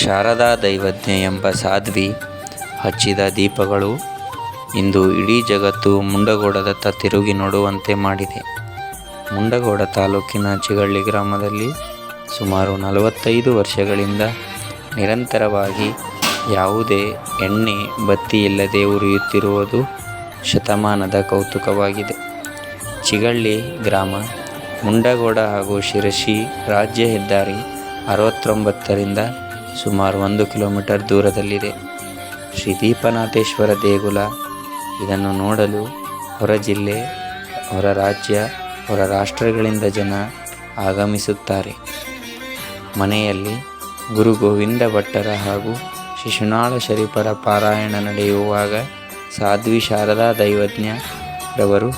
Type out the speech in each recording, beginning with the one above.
ಶಾರದಾ ದೈವಜ್ಞೆ ಎಂಬ ಸಾಧ್ವಿ ಹಚ್ಚಿದ ದೀಪಗಳು ಇಂದು ಇಡೀ ಜಗತ್ತು ಮುಂಡಗೋಡದತ್ತ ತಿರುಗಿ ನೋಡುವಂತೆ ಮಾಡಿದೆ. ಮುಂಡಗೋಡ ತಾಲೂಕಿನ ಚಿಗಳ್ಳಿ ಗ್ರಾಮದಲ್ಲಿ ಸುಮಾರು ನಲವತ್ತೈದು ವರ್ಷಗಳಿಂದ ನಿರಂತರವಾಗಿ ಯಾವುದೇ ಎಣ್ಣೆ, ಬತ್ತಿ ಇಲ್ಲದೆ ಉರಿಯುತ್ತಿರುವುದು ಶತಮಾನದ ಕೌತುಕವಾಗಿದೆ. ಚಿಗಳ್ಳಿ ಗ್ರಾಮ, ಮುಂಡಗೋಡ ಹಾಗೂ ಶಿರಸಿ ರಾಜ್ಯ ಹೆದ್ದಾರಿ ಅರವತ್ತೊಂಬತ್ತರಿಂದ ಸುಮಾರು ಒಂದು ಕಿಲೋಮೀಟರ್ ದೂರದಲ್ಲಿದೆ. ಶ್ರೀ ದೀಪನಾಥೇಶ್ವರ ದೇಗುಲ. ಇದನ್ನು ನೋಡಲು ಹೊರ ಜಿಲ್ಲೆ, ಹೊರ ರಾಜ್ಯ, ಹೊರ ರಾಷ್ಟ್ರಗಳಿಂದ ಜನ ಆಗಮಿಸುತ್ತಾರೆ. ಮನೆಯಲ್ಲಿ ಗುರು ಗೋವಿಂದ ಭಟ್ಟರ ಹಾಗೂ ಶಿಶುನಾಳ ಶರೀಫರ ಪಾರಾಯಣ ನಡೆಯುವಾಗ ಸಾಧ್ವಿ ಶಾರದಾ ದೈವಜ್ಞರವರು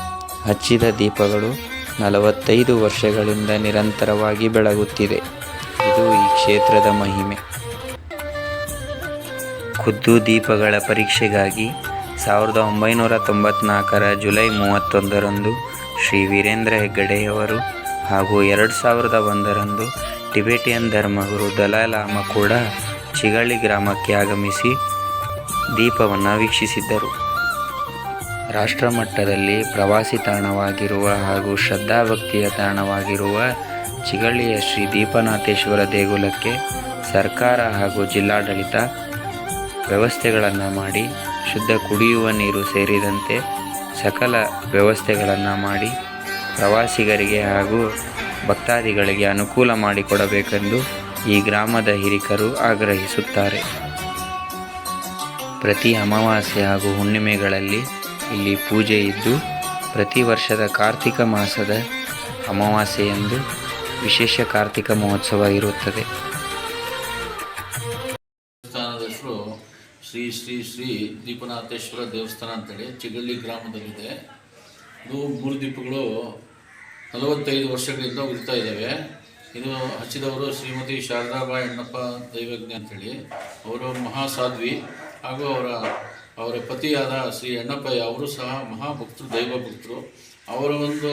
ಹಚ್ಚಿದ ದೀಪಗಳು ನಲವತ್ತೈದು ವರ್ಷಗಳಿಂದ ನಿರಂತರವಾಗಿ ಬೆಳಗುತ್ತಿದೆ. ಇದು ಈ ಕ್ಷೇತ್ರದ ಮಹಿಮೆ. ಖುದ್ದು ದೀಪಗಳ ಪರೀಕ್ಷೆಗಾಗಿ ಸಾವಿರದ ಒಂಬೈನೂರ ತೊಂಬತ್ನಾಲ್ಕರ ಜುಲೈ ಮೂವತ್ತೊಂದರಂದು ಶ್ರೀ ವೀರೇಂದ್ರ ಹೆಗ್ಗಡೆಯವರು ಹಾಗೂ ಎರಡು ಸಾವಿರದ ಒಂದರಂದು ಟಿಬೆಟಿಯನ್ ಧರ್ಮಗುರು ದಲಾಲಾಮ ಕೂಡ ಚಿಗಳಿ ಗ್ರಾಮಕ್ಕೆ ಆಗಮಿಸಿ ದೀಪವನ್ನು ವೀಕ್ಷಿಸಿದ್ದರು. ರಾಷ್ಟ್ರಮಟ್ಟದಲ್ಲಿ ಪ್ರವಾಸಿ ತಾಣವಾಗಿರುವ ಹಾಗೂ ಶ್ರದ್ಧಾಭಕ್ತಿಯ ತಾಣವಾಗಿರುವ ಚಿಗಳ್ಳಿಯ ಶ್ರೀ ದೀಪನಾಥೇಶ್ವರ ದೇಗುಲಕ್ಕೆ ಸರ್ಕಾರ ಹಾಗೂ ಜಿಲ್ಲಾಡಳಿತ ವ್ಯವಸ್ಥೆಗಳನ್ನು ಮಾಡಿ, ಶುದ್ಧ ಕುಡಿಯುವ ನೀರು ಸೇರಿದಂತೆ ಸಕಲ ವ್ಯವಸ್ಥೆಗಳನ್ನು ಮಾಡಿ, ಪ್ರವಾಸಿಗರಿಗೆ ಹಾಗೂ ಭಕ್ತಾದಿಗಳಿಗೆ ಅನುಕೂಲ ಮಾಡಿಕೊಡಬೇಕೆಂದು ಈ ಗ್ರಾಮದ ಹಿರಿಕರು ಆಗ್ರಹಿಸುತ್ತಾರೆ. ಪ್ರತಿ ಅಮಾವಾಸ್ಯೆ ಹಾಗೂ ಹುಣ್ಣಿಮೆಗಳಲ್ಲಿ ಇಲ್ಲಿ ಪೂಜೆ ಇದ್ದು, ಪ್ರತಿ ವರ್ಷದ ಕಾರ್ತಿಕ ಮಾಸದ ಅಮಾವಾಸ್ಯೆಯಂದು ವಿಶೇಷ ಕಾರ್ತಿಕ ಮಹೋತ್ಸವ ಇರುತ್ತದೆ. ದೇವಸ್ಥಾನದ ಹೆಸರು ಶ್ರೀ ಶ್ರೀ ಶ್ರೀ ದೀಪನಾಥೇಶ್ವರ ದೇವಸ್ಥಾನ ಅಂತೇಳಿ ಚಿಗಳ್ಳಿ ಗ್ರಾಮದಲ್ಲಿದೆ. ಇದು ಮೂರು ದೀಪಗಳು ನಲವತ್ತೈದು ವರ್ಷಗಳಿಂದ ಉರಿತಾ ಇದ್ದಾವೆ. ಇದು ಹಚ್ಚಿದವರು ಶ್ರೀಮತಿ ಶಾರದಾಬಾಯಿ ಅಣ್ಣಪ್ಪ ದೈವಜ್ಞ ಅಂತೇಳಿ. ಅವರು ಮಹಾಸಾಧ್ವಿ ಹಾಗೂ ಅವರ ಅವರ ಪತಿಯಾದ ಶ್ರೀ ಅಣ್ಣಪ್ಪಯ್ಯ ಅವರು ಸಹ ಮಹಾಭಕ್ತರು ದೈವ ಭಕ್ತರು ಅವರ ಒಂದು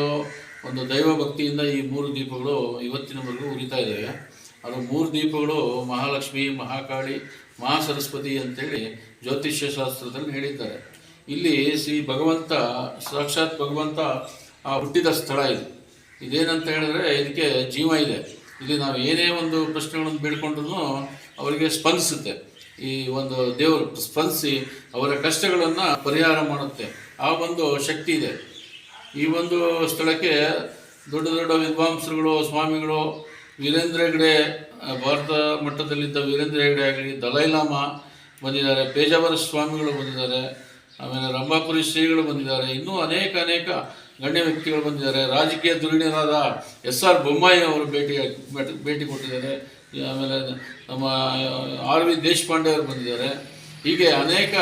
ಒಂದು ದೈವ ಭಕ್ತಿಯಿಂದ ಈ ಮೂರು ದೀಪಗಳು ಇವತ್ತಿನವರೆಗೂ ಉರಿತಾ ಇದ್ದಾವೆ. ಅದು ಮೂರು ದೀಪಗಳು ಮಹಾಲಕ್ಷ್ಮಿ, ಮಹಾಕಾಳಿ ಮಹಾಸರಸ್ವತಿ ಅಂತೇಳಿ ಜ್ಯೋತಿಷ್ಯ ಶಾಸ್ತ್ರದಲ್ಲಿ ಹೇಳಿದ್ದಾರೆ. ಇಲ್ಲಿ ಶ್ರೀ ಭಗವಂತ, ಸಾಕ್ಷಾತ್ ಭಗವಂತ ಆ ಹುಟ್ಟಿದ ಸ್ಥಳ ಇದು. ಇದೇನಂತ ಹೇಳಿದ್ರೆ ಇದಕ್ಕೆ ಜೀವ ಇದೆ. ಇಲ್ಲಿ ನಾವು ಏನೇ ಒಂದು ಪ್ರಶ್ನೆಗಳನ್ನು ಬೇಡ್ಕೊಂಡ್ರು ಅವರಿಗೆ ಸ್ಪಂದಿಸುತ್ತೆ. ಈ ಒಂದು ದೇವರು ಸ್ಪಂದಿಸಿ ಅವರ ಕಷ್ಟಗಳನ್ನು ಪರಿಹಾರ ಮಾಡುತ್ತೆ. ಆ ಒಂದು ಶಕ್ತಿ ಇದೆ. ಈ ಒಂದು ಸ್ಥಳಕ್ಕೆ ದೊಡ್ಡ ದೊಡ್ಡ ವಿದ್ವಾಂಸರುಗಳು, ಸ್ವಾಮಿಗಳು, ವೀರೇಂದ್ರ ಹೆಗ್ಡೆ ಭಾರತ ಮಟ್ಟದಲ್ಲಿದ್ದ ವೀರೇಂದ್ರ ಹೆಗ್ಡೆ ಆಗಲಿ ದಲೈಲಾಮ ಬಂದಿದ್ದಾರೆ, ಪೇಜಾವರ ಸ್ವಾಮಿಗಳು ಬಂದಿದ್ದಾರೆ, ಆಮೇಲೆ ರಂಭಾಪುರಿ ಶ್ರೀಗಳು ಬಂದಿದ್ದಾರೆ, ಇನ್ನೂ ಅನೇಕ ಅನೇಕ ಗಣ್ಯ ವ್ಯಕ್ತಿಗಳು ಬಂದಿದ್ದಾರೆ. ರಾಜಕೀಯ ಧುರೀಣರಾದ ಎಸ್ ಆರ್ ಬೊಮ್ಮಾಯಿ ಅವರು ಭೇಟಿ ಭೇಟಿ- ಭೇಟಿ ಕೊಟ್ಟಿದ್ದಾರೆ. ಆಮೇಲೆ ನಮ್ಮ ಆರ್ ವಿ ದೇಶಪಾಂಡೆ ಅವರು ಬಂದಿದ್ದಾರೆ. ಹೀಗೆ ಅನೇಕ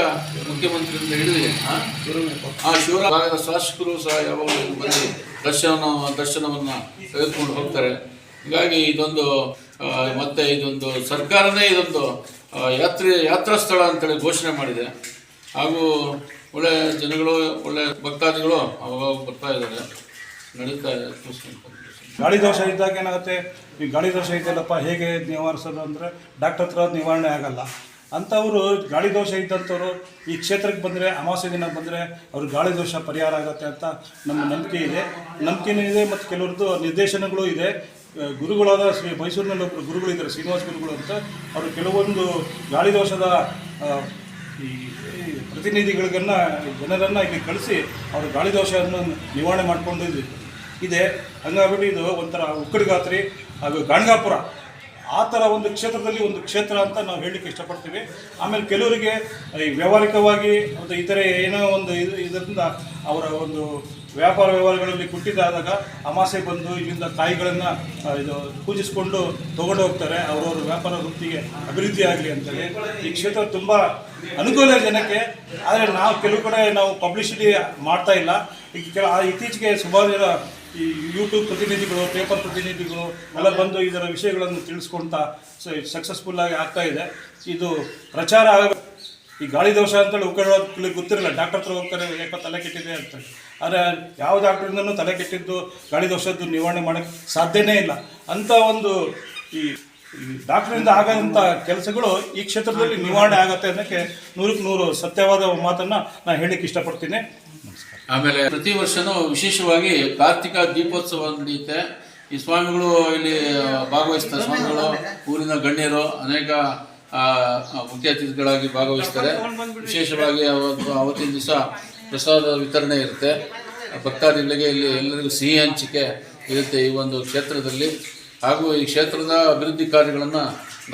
ಮುಖ್ಯಮಂತ್ರಿಗಳಿಂದ ಹಿಡಿದು, ಆ? ಶಿವರ ಶಾಸಕರು ಸಹ ಯಾವಾಗಲೂ ಬಂದು ದರ್ಶನ, ದರ್ಶನವನ್ನು ತೆಗೆದುಕೊಂಡು ಹೋಗ್ತಾರೆ. ಹೀಗಾಗಿ ಇದೊಂದು ಮತ್ತೆ ಇದೊಂದು ಸರ್ಕಾರನೇ ಇದೊಂದು ಯಾತ್ರೆ, ಯಾತ್ರಾ ಸ್ಥಳ ಅಂತೇಳಿ ಘೋಷಣೆ ಮಾಡಿದೆ. ಹಾಗೂ ಒಳ್ಳೆ ಜನಗಳು, ಒಳ್ಳೆ ಭಕ್ತಾದಿಗಳು ಅವಾಗ ಬರ್ತಾ ಇದ್ದಾರೆ. ನಡೀತಾ ಇದೆ. ಗಾಳಿ ದೋಷ ಇದ್ದಾಗ ಏನಾಗುತ್ತೆ? ಈ ಗಾಳಿ ದೋಷ ಇದೆಯಲ್ಲಪ್ಪ, ಹೇಗೆ ನಿವಾರಿಸೋದು ಅಂದರೆ ಡಾಕ್ಟರ್ ಹತ್ರ ನಿವಾರಣೆ ಆಗಲ್ಲ. ಅಂಥವರು ಗಾಳಿ ದೋಷ ಇದ್ದಂಥವ್ರು ಈ ಕ್ಷೇತ್ರಕ್ಕೆ ಬಂದರೆ, ಅಮಾವಾಸ್ಯ ದಿನ ಬಂದರೆ ಅವ್ರ ಗಾಳಿ ದೋಷ ಪರಿಹಾರ ಆಗುತ್ತೆ ಅಂತ ನಮ್ಮ ನಂಬಿಕೆ ಇದೆ. ನಂಬಿಕೆನೂ ಇದೆ ಮತ್ತು ಕೆಲವ್ರದ್ದು ನಿರ್ದೇಶನಗಳು ಇದೆ. ಗುರುಗಳಾದ ಶ್ರೀ ಮೈಸೂರಿನಲ್ಲಿ ಒಬ್ಬರು ಗುರುಗಳಿದ್ದಾರೆ, ಶ್ರೀನಿವಾಸ ಗುರುಗಳು ಅಂತ. ಅವರು ಕೆಲವೊಂದು ಗಾಳಿ ದೋಷದ ಈ ಪ್ರತಿನಿಧಿಗಳಿಗನ್ನು, ಜನರನ್ನು ಇಲ್ಲಿ ಕಳಿಸಿ ಅವರು ಗಾಳಿ ದೋಷವನ್ನು ನಿವಾರಣೆ ಮಾಡಿಕೊಂಡು ಇದೆ. ಹಂಗಾಗ್ಬಿಟ್ಟು ಇದು ಒಂಥರ ಉಕ್ಕಡಗಾತ್ರಿ ಹಾಗೂ ಗಾಣಗಾಪುರ. ಆ ಥರ ಒಂದು ಕ್ಷೇತ್ರದಲ್ಲಿ ಒಂದು ಕ್ಷೇತ್ರ ಅಂತ ನಾವು ಹೇಳಲಿಕ್ಕೆ ಇಷ್ಟಪಡ್ತೀವಿ. ಆಮೇಲೆ ಕೆಲವರಿಗೆ ಈ ವ್ಯಾವಹಾರಿಕವಾಗಿ ಮತ್ತು ಇತರೆ ಏನೋ ಒಂದು ಇದು ಇದರಿಂದ ಅವರ ಒಂದು ವ್ಯಾಪಾರ ವ್ಯವಹಾರಗಳಲ್ಲಿ ಕುಟ್ಟಿದಾದಾಗ ಅಮಾಸೆ ಬಂದು ಇಲ್ಲಿಂದ ತಾಯಿಗಳನ್ನು ಇದು ಪೂಜಿಸ್ಕೊಂಡು ತೊಗೊಂಡು ಹೋಗ್ತಾರೆ. ಅವರವ್ರ ವ್ಯಾಪಾರ ವೃತ್ತಿಗೆ ಅಭಿವೃದ್ಧಿ ಆಗಲಿ ಅಂತೇಳಿ. ಈ ಕ್ಷೇತ್ರ ತುಂಬ ಅನುಕೂಲ ಜನಕ್ಕೆ. ಆದರೆ ನಾವು ಕೆಲವು ಕಡೆ ನಾವು ಪಬ್ಲಿಸಿಟಿ ಮಾಡ್ತಾ ಇಲ್ಲ. ಈಗ ಕೆಲ ಇತ್ತೀಚೆಗೆ ಸುಮಾರು ಜನ ಈ ಯೂಟ್ಯೂಬ್ ಪ್ರತಿನಿಧಿಗಳು ಪೇಪರ್ ಪ್ರತಿನಿಧಿಗಳು ಎಲ್ಲ ಬಂದು ಇದರ ವಿಷಯಗಳನ್ನು ತಿಳಿಸ್ಕೊಳ್ತಾ ಸಕ್ಸಸ್ಫುಲ್ ಆಗಿ ಆಗ್ತಾ ಇದೆ. ಇದು ಪ್ರಚಾರ ಆಗ ಈ ಗಾಳಿ ದೋಷ ಅಂತೇಳಿ ಉಳ್ಕೊಳ್ಳೋದು ಗೊತ್ತಿರಲ್ಲ ಡಾಕ್ಟರ್ ಹತ್ರ ಹೋಗ್ತಾರೆ ಯಾಕೋ ತಲೆ ಕೆಟ್ಟಿದೆ ಅಂತ ಆದರೆ ಯಾವ ಡಾಕ್ಟ್ರಿಂದನೂ ತಲೆ ಕೆಟ್ಟಿದ್ದು, ಗಾಳಿ ದೋಷದ್ದು ನಿವಾರಣೆ ಮಾಡೋಕ್ಕೆ ಸಾಧ್ಯನೇ ಇಲ್ಲ. ಅಂಥ ಒಂದು ಈ ಡಾಕ್ಟ್ರಿಂದ ಆಗದಂಥ ಕೆಲಸಗಳು ಈ ಕ್ಷೇತ್ರದಲ್ಲಿ ನಿವಾರಣೆ ಆಗುತ್ತೆ ಅನ್ನೋಕ್ಕೆ ನೂರಕ್ಕೆ ನೂರು ಸತ್ಯವಾದ ಮಾತನ್ನು ನಾನು ಹೇಳಲಿಕ್ಕೆ ಇಷ್ಟಪಡ್ತೀನಿ. ಆಮೇಲೆ ಪ್ರತಿ ವರ್ಷನೂ ವಿಶೇಷವಾಗಿ ಕಾರ್ತಿಕ ದೀಪೋತ್ಸವ ನಡೆಯುತ್ತೆ ಈ ಸ್ವಾಮಿಗಳು ಇಲ್ಲಿ ಭಾಗವಹಿಸ್ತಾರೆ ಸ್ವಾಮಿಗಳು. ಊರಿನ ಗಣ್ಯರು ಅನೇಕ ಮುಖ್ಯ ಅತಿಥಿಗಳಾಗಿ ಭಾಗವಹಿಸ್ತಾರೆ. ವಿಶೇಷವಾಗಿ ಅವತ್ತು, ಅವತ್ತಿನ ದಿವಸ ಪ್ರಸಾದ ವಿತರಣೆ ಇರುತ್ತೆ. ಭಕ್ತಾದಿಗಳಿಗೆ ಇಲ್ಲಿ ಎಲ್ಲರಿಗೂ ಸಿಹಿ ಹಂಚಿಕೆ ಇರುತ್ತೆ ಈ ಒಂದು ಕ್ಷೇತ್ರದಲ್ಲಿ. ಹಾಗೂ ಈ ಕ್ಷೇತ್ರದ ಅಭಿವೃದ್ಧಿ ಕಾರ್ಯಗಳನ್ನು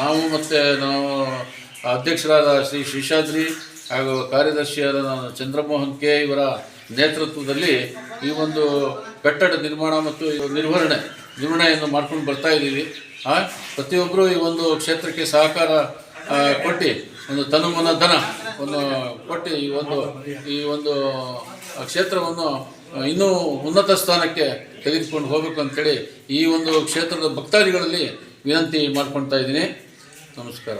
ನಾವು ಮತ್ತು ನಾವು ಅಧ್ಯಕ್ಷರಾದ ಶ್ರೀ ಶೇಷಾದ್ರಿ ಹಾಗೂ ಕಾರ್ಯದರ್ಶಿಯಾದ ಚಂದ್ರಮೋಹನ್ ಕೆ ಇವರ ನೇತೃತ್ವದಲ್ಲಿ ಈ ಒಂದು ಕಟ್ಟಡ ನಿರ್ಮಾಣ ಮತ್ತು ನಿರ್ವಹಣೆ, ನಿರ್ವಹಣೆಯನ್ನು ಮಾಡ್ಕೊಂಡು ಬರ್ತಾ ಇದ್ದೀವಿ. ಹಾ ಪ್ರತಿಯೊಬ್ಬರು ಈ ಒಂದು ಕ್ಷೇತ್ರಕ್ಕೆ ಸಹಕಾರ ಕೊಟ್ಟು, ಒಂದು ತನುಮನ ಧನ ಒಂದು ಕೊಟ್ಟು ಈ ಒಂದು ಈ ಒಂದು ಕ್ಷೇತ್ರವನ್ನು ಇನ್ನೂ ಉನ್ನತ ಸ್ಥಾನಕ್ಕೆ ತೆಗೆದುಕೊಂಡು ಹೋಗಬೇಕು ಅಂತೇಳಿ ಈ ಒಂದು ಕ್ಷೇತ್ರದ ಭಕ್ತಾದಿಗಳಲ್ಲಿ ವಿನಂತಿ ಮಾಡ್ಕೊಳ್ತಾ ಇದ್ದೀನಿ. ನಮಸ್ಕಾರ.